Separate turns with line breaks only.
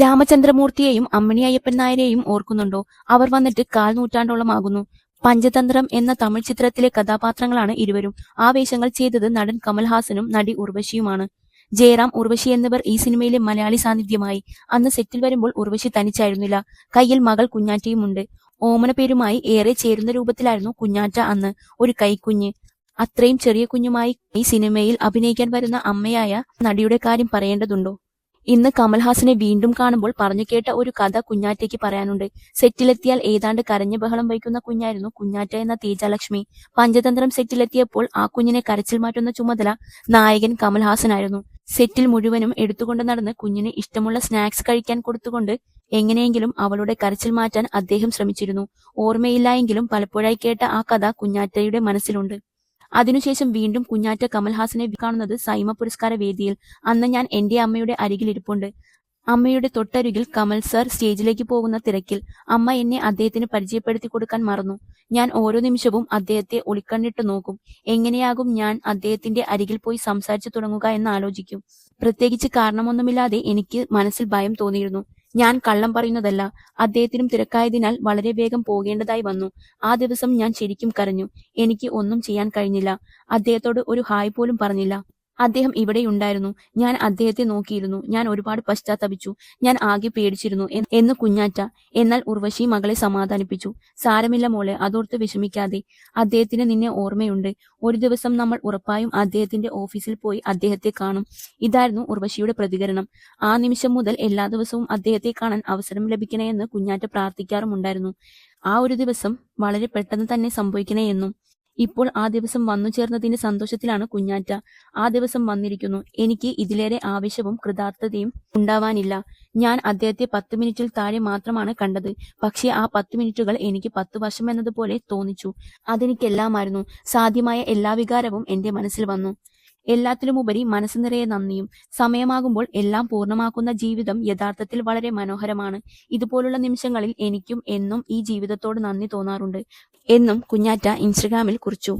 രാമചന്ദ്രമൂർത്തിയെയും അമ്മിണി അയ്യപ്പൻ നായരെയും ഓർക്കുന്നുണ്ടോ? അവർ വന്നിട്ട് കാൽ നൂറ്റാണ്ടോളമാകുന്നു. പഞ്ചതന്ത്രം എന്ന തമിഴ് ചിത്രത്തിലെ കഥാപാത്രങ്ങളാണ് ഇരുവരും. ആ വേഷങ്ങൾ ചെയ്തത് നടൻ കമൽഹാസനും നടി ഉർവശിയുമാണ്. ജയറാം ഉർവശി എന്നിവർ ഈ സിനിമയിലെ മലയാളി സാന്നിധ്യമായി. അന്ന് സെറ്റിൽ വരുമ്പോൾ ഉർവശി തനിച്ചായിരുന്നില്ല. കയ്യിൽ മകൾ കുഞ്ഞാറ്റയുമുണ്ട്. ഓമന പേരുമായി ഏറെ ചേരുന്ന രൂപത്തിലായിരുന്നു കുഞ്ഞാറ്റ അന്ന്. ഒരു കൈക്കുഞ്ഞ്. അത്രയും ചെറിയ കുഞ്ഞുമായി ഈ സിനിമയിൽ അഭിനയിക്കാൻ വരുന്ന അമ്മയായ നടിയുടെ കാര്യം പറയേണ്ടതുണ്ടോ? ഇന്ന് കമൽഹാസനെ വീണ്ടും കാണുമ്പോൾ പറഞ്ഞു കേട്ട ഒരു കഥ കുഞ്ഞാറ്റയ്ക്ക് പറയാനുണ്ട്. സെറ്റിലെത്തിയാൽ ഏതാണ്ട് കരഞ്ഞു ബഹളം വയ്ക്കുന്ന കുഞ്ഞായിരുന്നു കുഞ്ഞാറ്റ എന്ന തേജാലക്ഷ്മി. പഞ്ചതന്ത്രം സെറ്റിലെത്തിയപ്പോൾ ആ കുഞ്ഞിനെ കരച്ചിൽ മാറ്റുന്ന ചുമതല നായകൻ കമൽഹാസനായിരുന്നു. സെറ്റിൽ മുഴുവനും എടുത്തുകൊണ്ട് നടന്ന് കുഞ്ഞിന് ഇഷ്ടമുള്ള സ്നാക്സ് കഴിക്കാൻ കൊടുത്തുകൊണ്ട് എങ്ങനെയെങ്കിലും അവളുടെ കരച്ചിൽ മാറ്റാൻ അദ്ദേഹം ശ്രമിച്ചിരുന്നു. ഓർമ്മയില്ല എങ്കിലും പലപ്പോഴായി കേട്ട ആ കഥ കുഞ്ഞാറ്റയുടെ മനസ്സിലുണ്ട്. അതിനുശേഷം വീണ്ടും കുഞ്ഞാറ്റ കമൽഹാസനെ കാണുന്നത് സൈമ പുരസ്കാര വേദിയിൽ. അന്ന് ഞാൻ എന്റെ അമ്മയുടെ അരികിൽ ഇരിപ്പുണ്ട്. അമ്മയുടെ തൊട്ടരികിൽ കമൽ സർ സ്റ്റേജിലേക്ക് പോകുന്ന തിരക്കിൽ അമ്മ എന്നെ അദ്ദേഹത്തിന് പരിചയപ്പെടുത്തി കൊടുക്കാൻ മറന്നു. ഞാൻ ഓരോ നിമിഷവും അദ്ദേഹത്തെ ഒളിക്കണ്ണിട്ട് നോക്കും. എങ്ങനെയാകും ഞാൻ അദ്ദേഹത്തിന്റെ അരികിൽ പോയി സംസാരിച്ചു തുടങ്ങുക എന്ന് ആലോചിക്കും. പ്രത്യേകിച്ച് കാരണമൊന്നുമില്ലാതെ എനിക്ക് മനസ്സിൽ ഭയം തോന്നിയിരുന്നു. ഞാൻ കള്ളം പറയുന്നതല്ല. അദ്ദേഹത്തിനും തിരക്കായതിനാൽ വളരെ വേഗം പോകേണ്ടതായി വന്നു. ആ ദിവസം ഞാൻ ശരിക്കും കരഞ്ഞു. എനിക്ക് ഒന്നും ചെയ്യാൻ കഴിഞ്ഞില്ല. അദ്ദേഹത്തോട് ഒരു ഹായ് പോലും പറഞ്ഞില്ല. അദ്ദേഹം ഇവിടെയുണ്ടായിരുന്നു. ഞാൻ അദ്ദേഹത്തെ നോക്കിയിരുന്നു. ഞാൻ ഒരുപാട് പശ്ചാത്തപിച്ചു. ഞാൻ ആകെ പേടിച്ചിരുന്നു. എന്ന് കുഞ്ഞാറ്റ. എന്നാൽ ഉർവശി മകളെ സമാധാനിപ്പിച്ചു. സാരമില്ല മോളെ അതോർത്ത് വിഷമിക്കാതെ. അദ്ദേഹത്തിന് നിന്നെ ഓർമ്മയുണ്ട്. ഒരു ദിവസം നമ്മൾ ഉറപ്പായും അദ്ദേഹത്തിന്റെ ഓഫീസിൽ പോയി അദ്ദേഹത്തെ കാണും. ഇതായിരുന്നു ഉർവശിയുടെ പ്രതികരണം. ആ നിമിഷം മുതൽ എല്ലാ ദിവസവും അദ്ദേഹത്തെ കാണാൻ അവസരം ലഭിക്കണേ എന്ന് കുഞ്ഞാറ്റ പ്രാർത്ഥിക്കാറുമുണ്ടായിരുന്നു. ആ ഒരു ദിവസം വളരെ പെട്ടെന്ന് തന്നെ സംഭവിക്കണേ എന്നും ഇപ്പോൾ ആ ദിവസം വന്നു ചേർന്നതിന്റെ സന്തോഷത്തിലാണ് കുഞ്ഞാറ്റ. ആ ദിവസം വന്നിരിക്കുന്നു. എനിക്ക് ഇതിലേറെ ആവേശവും കൃതാർത്ഥതയും ഉണ്ടാവാനില്ല. ഞാൻ അദ്ദേഹത്തെ പത്ത് മിനിറ്റിൽ താഴെ മാത്രമാണ് കണ്ടത്. പക്ഷേ ആ പത്ത് മിനിറ്റുകൾ എനിക്ക് പത്ത് വർഷം എന്നതുപോലെ തോന്നിച്ചു. അതെനിക്കെല്ലാമായിരുന്നു. സാധ്യമായ എല്ലാ വികാരവും എന്റെ മനസ്സിൽ വന്നു. എല്ലാത്തിലുമുപരി മനസ്സ് നിറയെ നന്ദിയും. സമയമാകുമ്പോൾ എല്ലാം പൂർണമാക്കുന്ന ജീവിതം യഥാർത്ഥത്തിൽ വളരെ മനോഹരമാണ്. ഇതുപോലുള്ള നിമിഷങ്ങളിൽ എനിക്കും എന്നും ഈ ജീവിതത്തോട് നന്ദി തോന്നാറുണ്ട്. എന്നും കുഞ്ഞാറ്റ ഇൻസ്റ്റഗ്രാമിൽ കുറിച്ചു.